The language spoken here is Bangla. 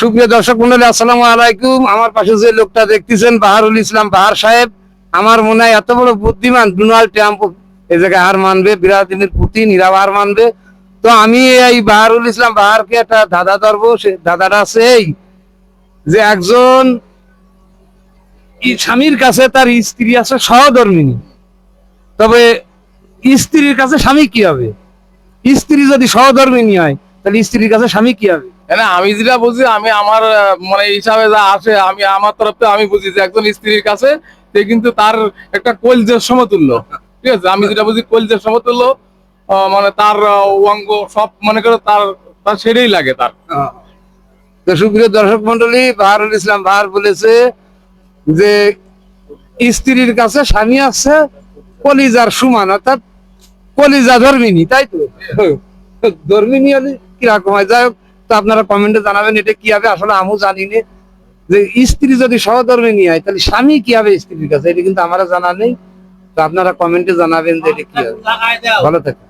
সুপ্রিয় দর্শক মন্ডলী, আসসালামু আলাইকুম। আমার পাশে যে লোকটা দেখতেছেন, বাহারুল ইসলাম বাহার সাহেব। আমার মনে হয় এত বড় বুদ্ধিমান ডোনাল্ড ট্রাম্প এই জায়গায় হার মানবে বিরাদিনের পুতিন ইরাও হার মানবে। তো আমি এই বাহারুল ইসলাম বাহারকে একটা দাদা ধরবো। সে দাদাটা আছে এই যে একজন স্বামীর কাছে তার স্ত্রী আছে, সহধর্মিনী। তবে স্ত্রীর কাছে স্বামী কি হবে? স্ত্রী যদি সহধর্মিনী হয় তাহলে স্ত্রীর কাছে স্বামী কি হবে? না আমি যেটা বুঝি আমি আমার মানে হিসাবে যা আসে আমি আমার তরফ থেকে আমি বুঝি যে একজন স্ত্রীর কাছে সে কিন্তু তার একটা কলজের সমতুল্য। ঠিক আছে? আমি যেটা বুঝি কলজের সমতুল্য মানে তার অঙ্গ সব মনে করো তার তার সেটাই লাগে তার। তো সুপ্রিয় দর্শক মন্ডলী বাহারুল ইসলাম বাহার বলেছে যে স্ত্রীর কাছে স্বামী আছে কলিজার সমান অর্থাৎ কলিজা ধর্মিনী তাই তো? ধর্মিনী হলে কীরকম হয়? যাই হোক তো আপনারা কমেন্টে জানাবেন এটা কি হবে আসলে আমিও জানি না। যে স্ত্রী যদি সহধর্মে নিয়ে হয় তাহলে স্বামী কি হবে স্ত্রীর কাছে? এটা কিন্তু আমার জানা নেই। তো আপনারা কমেন্টে জানাবেন যে এটা কি হবে ভালো থাকে